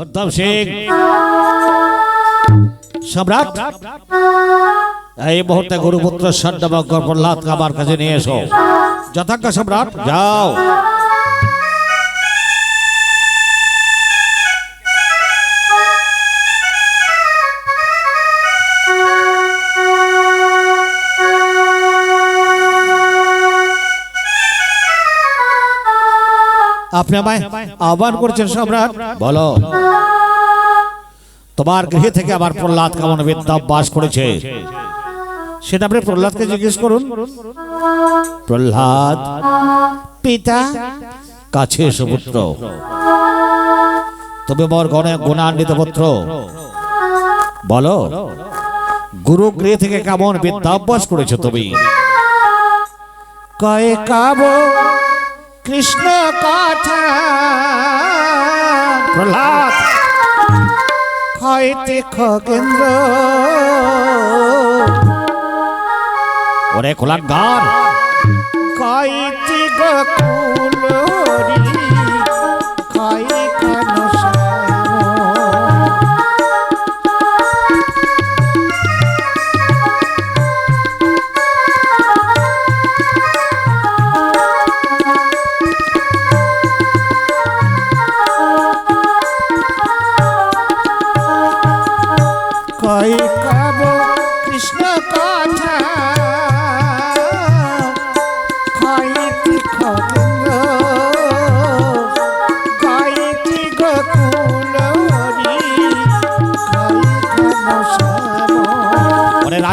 ধরতাম সিং সম্রাট, এই মুহূর্তে গুরুপুত্র সন্ডমজ্ঞ প্রহ্লাদকে আমার কাছে নিয়ে এসো। যথাজ্ঞ সম্রাট, যাও। আপনি আমায় আহ্বান করছেন সম্রাট। বলো। তোমার গৃহে থেকে আবার প্রহ্লাদ কেমন বাস করেছে? সেটা আপনি প্রহ্লাদকে জিজ্ঞেস করুন। প্রহ্লাদ, পিতা, কাছে এসো পুত্র। তবে মোর গণে গুণান্বিত পুত্র। বলো। গুরু গৃহ থেকে কেমন বিদ্যাভ্যাস করেছ তুমি? কয়ে কাব কৃষ্ণ কথা। প্রহ্লাদ। হয়তে খগেন্দ্র। ওরে খোলার গান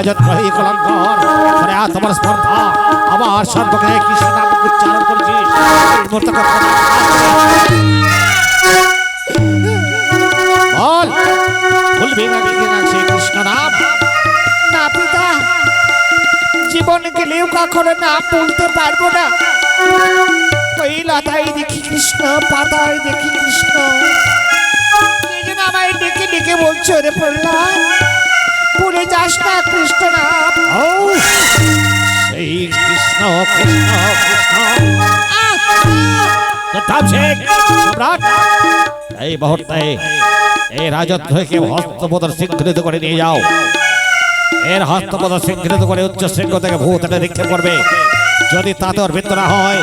রাজত কহি কলঙ্কর। আ তোমার স্পর্ধা। আমার সর্বকে কৃষ্ণ নাম উচ্চারণ করেছিস? বল। বলবি না কি না সে কৃষ্ণ নাম। না পিতা, জীবন গেলেও কখনো না বলতে পারব না। ওই লতায় দেখি কৃষ্ণ পাতায় দেখি কৃষ্ণ। এই জন্য আমায় ডেকে ডেকে বলছো রে প্রহ্লাদ। ভুলে যাস না কৃষ্ণ নাম সেই কৃষ্ণ কৃষ্ণ কৃষ্ণ। এই মুহূর্তে এই রাজত্বকে হস্তপদর স্বীকৃত করে নিয়ে যাও। এর হস্তপদর স্বীকৃত করে উচ্চ শৃঙ্গ থেকে ভূত এটা নিক্ষেপ করবে। যদি তাতে ওর মৃত্যু না হয়,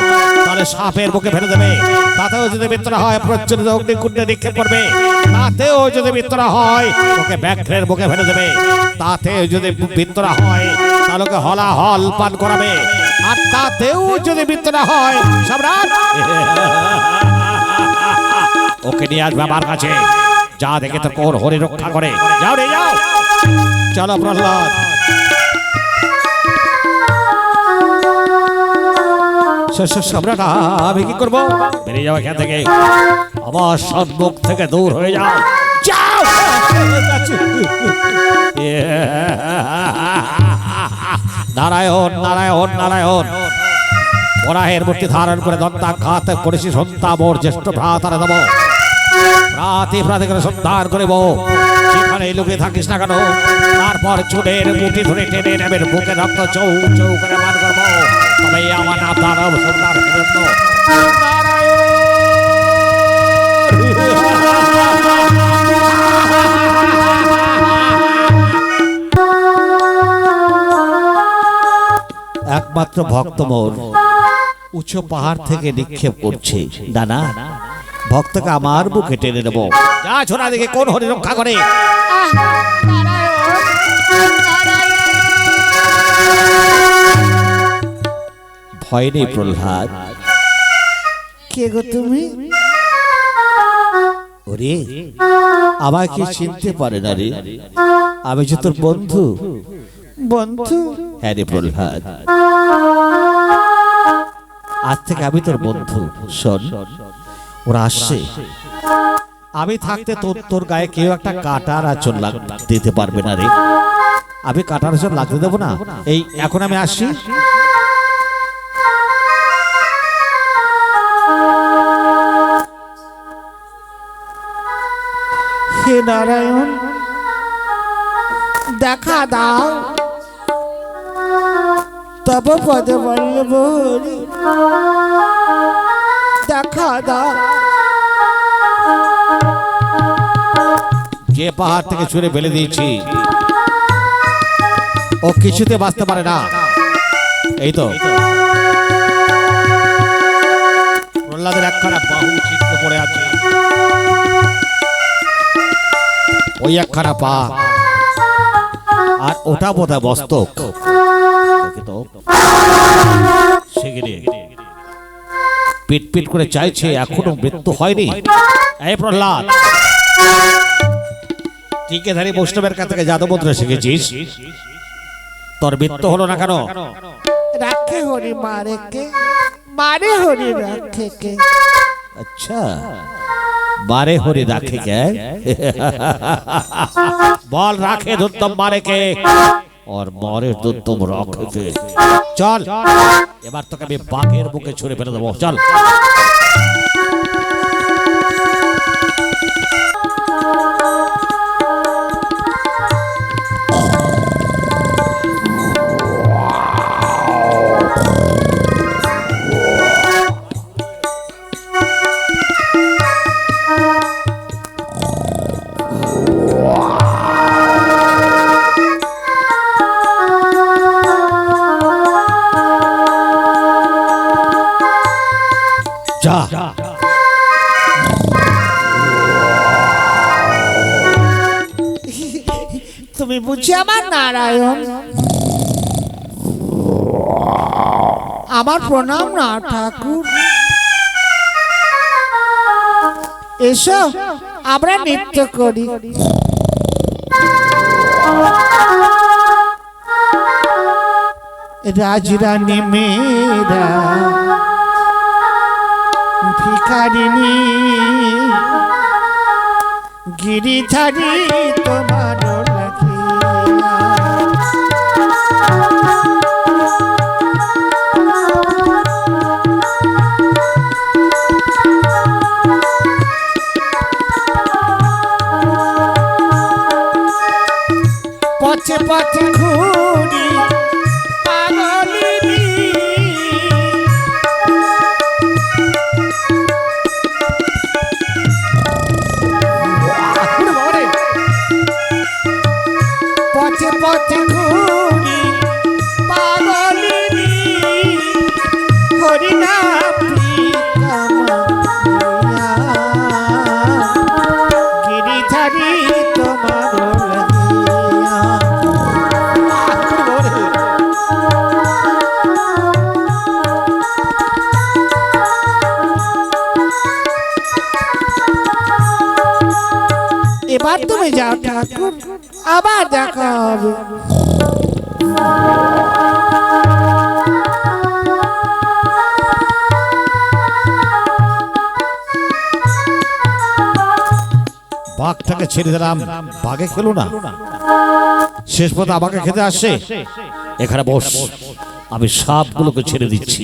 তাহলে সাপের বুকে ফেলে দেবে। তাতেও যদি মৃত্যু হয়, প্রচলিত অগ্নিকুণ্ডে নিক্ষেপ করবে। তাতেও যদি মৃত্যু না হয়, ওকে ব্যাঘ্রের বুকে ফেলে দেবে। তাতে যদি মৃত্যু না হয়, তাহলে ওকে হলা হল পান করাবে। আর তাতেও যদি মৃত্যু না হয়, সম্রাট! ওকে নিয়ে আসবে আমার কাছে। যা দেখে তো কোর হরি রক্ষা করে। যাও রে, যাও। চলো প্রহ্লাদ। আমি কি করব? বেরিয়ে যাও এখান থেকে। আমার সম্মুখ থেকে দূর হয়ে যাও। যাও! নারায়ণ নারায়ণ নারায়ণ। বরাহের মূর্তি ধারণ করে দন্তাঘাত করেছি সন্তা মোর জ্যেষ্ঠ ভ্রাতারে দেব। রাতে প্রাতে করে সন্ধান করিব। যেখানে লুকিয়ে থাকিস না কেন? তারপর চুলের মুঠি ধরে টেনে নেবেন বুকে রক্ত, চৌ চৌ করে মান করব তবে আমার নাম দানব সন্তান জন্য একমাত্র ভক্ত মোর। উঁচু পাহাড় থেকে নিক্ষেপ করছে। দানা, ভক্তকে আমার বুকে টেনে নেব। যা ছোড়া দেখে কোন হরি রক্ষা করে। ভয় নেই প্রহ্লাদ। কে গো তুমি? ওরে আমাকে চিনতে পারে না রে। আমি যে তোর বন্ধু। বন্ধু? হ্যাঁ রে প্রহ্লাদ। আজ থেকে আমি তোর বন্ধু। শোন ওরা আসছে। আমি থাকতে তোর তোর গায়ে কেউ একটা কাটার আচর লাগ দিতে পারবে না রে। আমি কাটার আচর লাগতে দেবো না। এই এখন আমি আসছি। হে নারায়ণ দেখা দাও। তব পদ হরি দেখা দাও। যে পাহাড় থেকে ছুঁড়ে ফেলে দিয়েছি। ও কিছুতে বাঁচতে পারে না। এই তো। প্রহ্লাদের একখানা বাহু ছিটকে পড়ে আছে। ওই একখানা পা। আর ওটা বোধহয় সেগিরে পিট পিট করে চাইছে, এখনও মৃত্যু হয়নি। এই প্রহ্লাদ। টিকেধারী বৈষ্ণবের কাছ থেকে যাদব মন্ত্র শিখেছিস? তোর মৃত্যু হলো না কেন? রাখে হরি মারে কে? মারে হরি রাখে কে? আচ্ছা। মারে হরি রাখে কে? বল রাখে ধরতাম মারে কে? আর মরে দুম রক্ষে চল। এবার তোকে আমি বাঘের বুকে ছুঁড়ে ফেলে দেবো। চল। যা। তুমি বুঝি আমার নারায়ণ? আমার প্রণাম না, ঠাকুর। এসো, আমরা নৃত্য করি। রাজরানী মেয়েরা। ভিখারিনী গিরিধারী তোমার পথে পথে ঘুরি তুমি যাও ঠাকুর, আবার দেখা হবে। বাঘটাকে ছেড়ে দিলাম। বাঘে খেলো না। শেষ পথে আমাকে খেতে আসছে এখানে বস, আমি সাপগুলোকে ছেড়ে দিচ্ছি।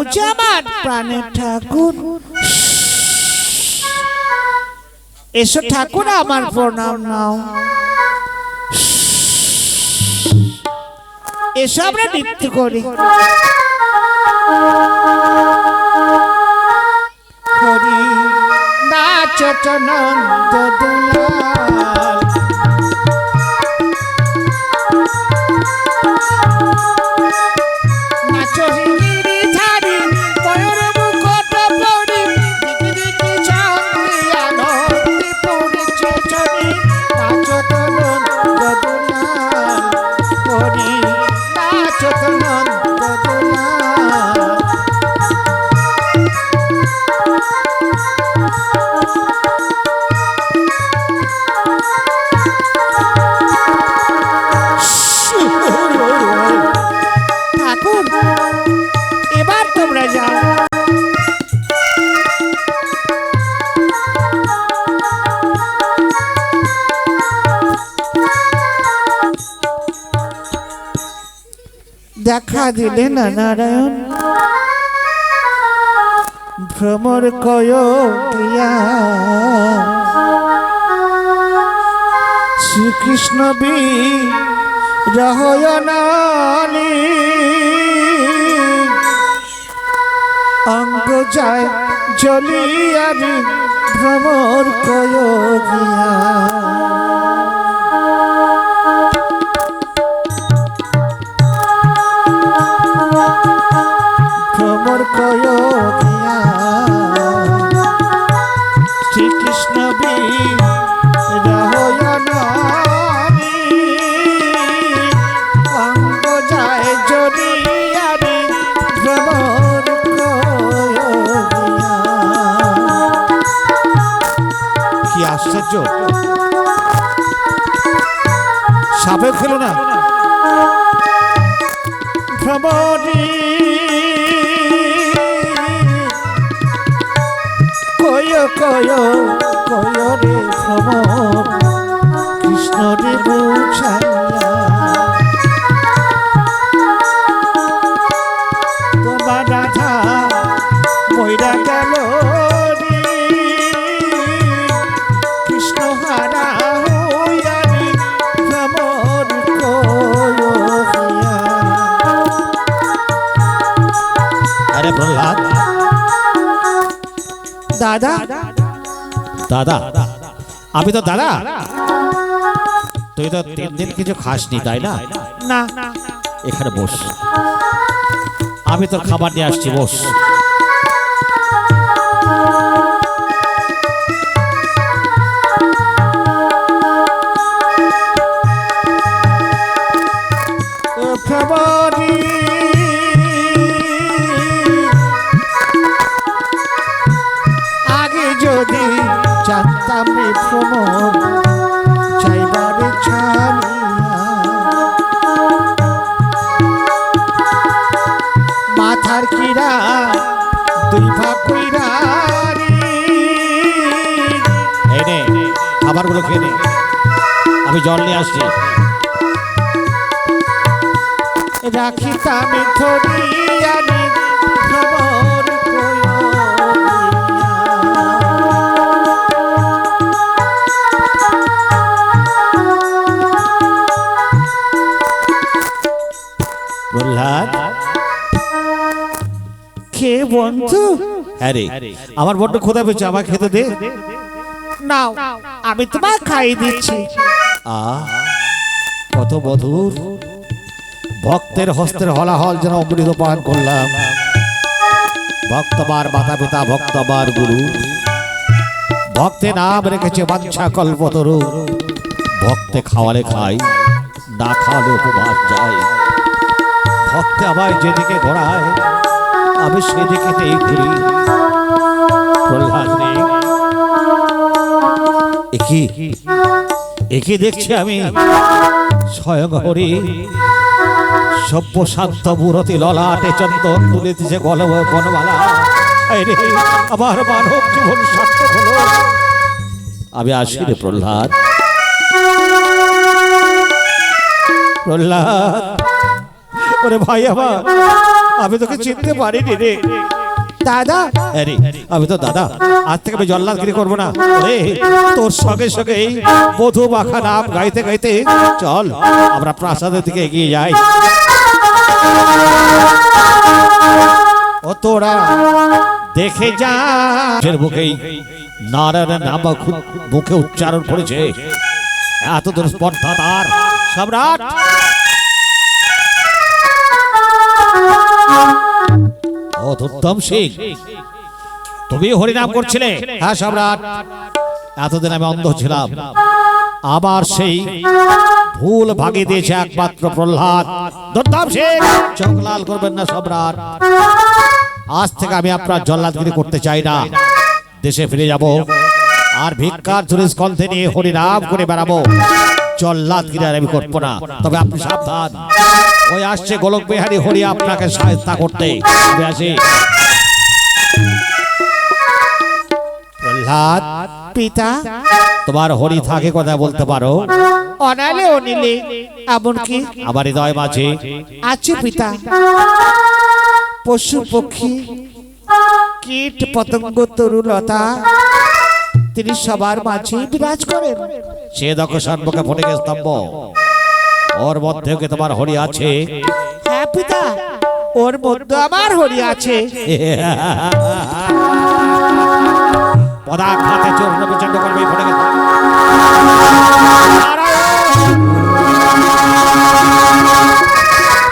বুঝছ আমার প্রাণের ঠাকুর। এসো ঠাকুর আমার প্রণাম নাও। এসো আমরা নৃত্য করি। হরি নাচ নন্দ দিলে না নারায়ণ। ভ্রমর কয় শ্রীকৃষ্ণ বি রহয়নালি অঙ্গ যায় জলিয়ারি ভ্রমর কয় আশ্চর্য। সাপে খেলো না। ভ্রমণী। রে কৃষ্ণ দাদা? দাদা? আমি তো দাদা। তুই তো তিন দিন কিছু খাসনি তাই না? না। এখানে বস। আমি তোর খাবার নিয়ে আসছি বস। আমি জল নিয়ে আসছি। রাখিতাম প্রহ্লাদ। বন্ধু? হ্যাঁ আমার বড্ড খোদা পেয়েছে আমার খেতে দে। নাও আমি তোমায় খাইয়ে দিচ্ছি। কত মধুর। ভক্তের হস্তের হলাহল যেন অমৃত পান করলাম। ভক্তবার মাতা পিতা ভক্তবার গুরু। ভক্তে নাম রেখেছে বাঞ্ছা কল্পতরু ভক্তে খাওয়ালে খাই, না খাওয়ালে উপবাস যায়। ভক্তে আমায় যেদিকে ঘোরায় আমি সেদিকেতেই ঘুরি। প্রহ্লাদ রে একি একে দেখছি আমি। স্বয়ং হরি সভ্য শান্ত বুড়তি ললাটে চন্দন তুলিতেছে গল বনমালা। আমার মানব জীবন সার্থক হলো। আমি আসি রে প্রহ্লাদ। প্রহ্লাদ, ওরে ভাই আমার, আমি তোকে চিনতে পারিনি রে। দাদা? আরে, আমি তো দাদা। আজ থেকে আমি জল্লাদগিরি করব না। রে তোর সঙ্গে সঙ্গে বধু মাখা নাম গাইতে গাইতে চল, আমরা প্রাসাদের দিকে এগিয়ে যাই। ও তোরা, দেখে যা। এর বুকেই নারায়ণের নাম মুখে উচ্চারণ করেছে। এত দূর স্পর্ধা তার। সম্রাট! ধুত্তম সিং তুমি হরিনাম করছিলে। হ্যাঁ সম্রাট। এতদিন আমি অন্ধ ছিলাম। আবার সেই ভুল ভাগে দিয়েছে একমাত্র প্রহ্লাদ। ধুত্তম সিং চোখ লাল করবেন না সম্রাট। আজ থেকে আমি আপনার জল্লাদগিরি করতে চাই না। দেশে ফিরে যাব। আর ভিক্ষার ঝুড়ি স্কন্ধে নিয়ে হরিনাম করে বেড়াবো। জল্লাদগিরি আর আমি করব না। তবে আপনি সাবধান। ওই আসছে গোলক বিহারি হরি আপনাকে সহায়তা করতে। আমি আসি। প্রহ্লাদ পিতা তোমার হরি থাকে কথা বলতে পারো। অনালে অনিলে এমনকি আমার হৃদয় মাঝে। আছে পিতা। পশু পক্ষী কীট পতঙ্গ তরুলতা তিনি সবার মাঝে বিরাজ করেন। সে দেখো সন্মুখে ফটিক স্তম্ভ। ওর মধ্যে কি তোমার হরি আছে? হ্যাঁ পিতা ওর মধ্যে আমার হরি আছে। পদাঘাতে চূর্ণ করবে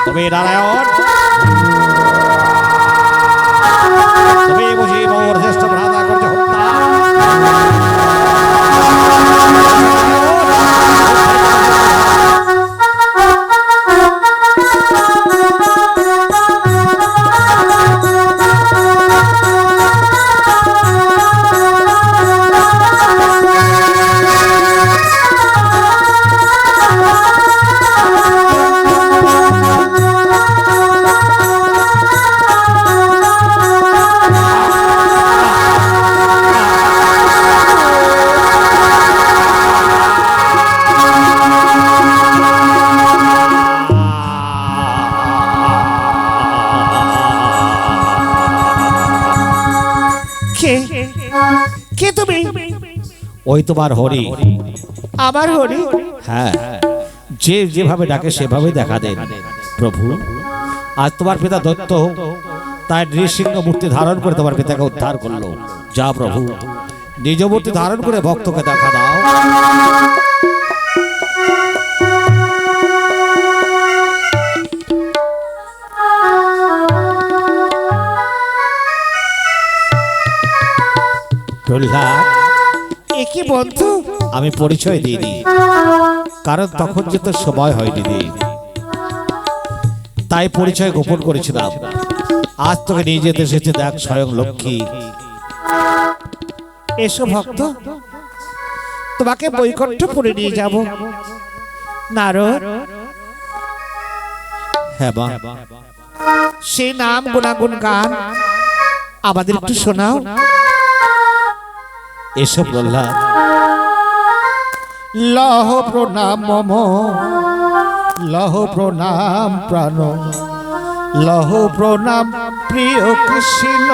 তুমি নারায়ণ! ওই তোমার হরি। আমার হরি? হ্যাঁ। যে যেভাবে ডাকে সেভাবে দেখা দেন। প্রভু আজ তোমার পিতা দত্ত তাই নৃসিংহ মূর্তি ধারণ করে তোমার পিতাকে উদ্ধার করল। যা প্রভু নিজ মূর্তি ধারণ করে ভক্তকে দেখা দাও। কি বন্ধু? আমি পরিচয় দিইনি কারণ তখন যে তো সময় হয়নি দি তাই পরিচয় গোপন করেছিলাম। আজ তোকে নিয়ে যেতে এসেছে দেখ স্বয়ং লক্ষ্মী। এসো ভক্ত। তোমাকে বৈকুণ্ঠপুরে নিয়ে যাব। নারদ। হ্যাঁ সেই নাম, গুণাগুণ, গান আমাদের একটু শোনাও। এসব প্রহ্লাদ। লহ প্রণাম মম লহ প্রণাম প্রাণ লহ প্রণাম প্রিয় কৃষ্ণ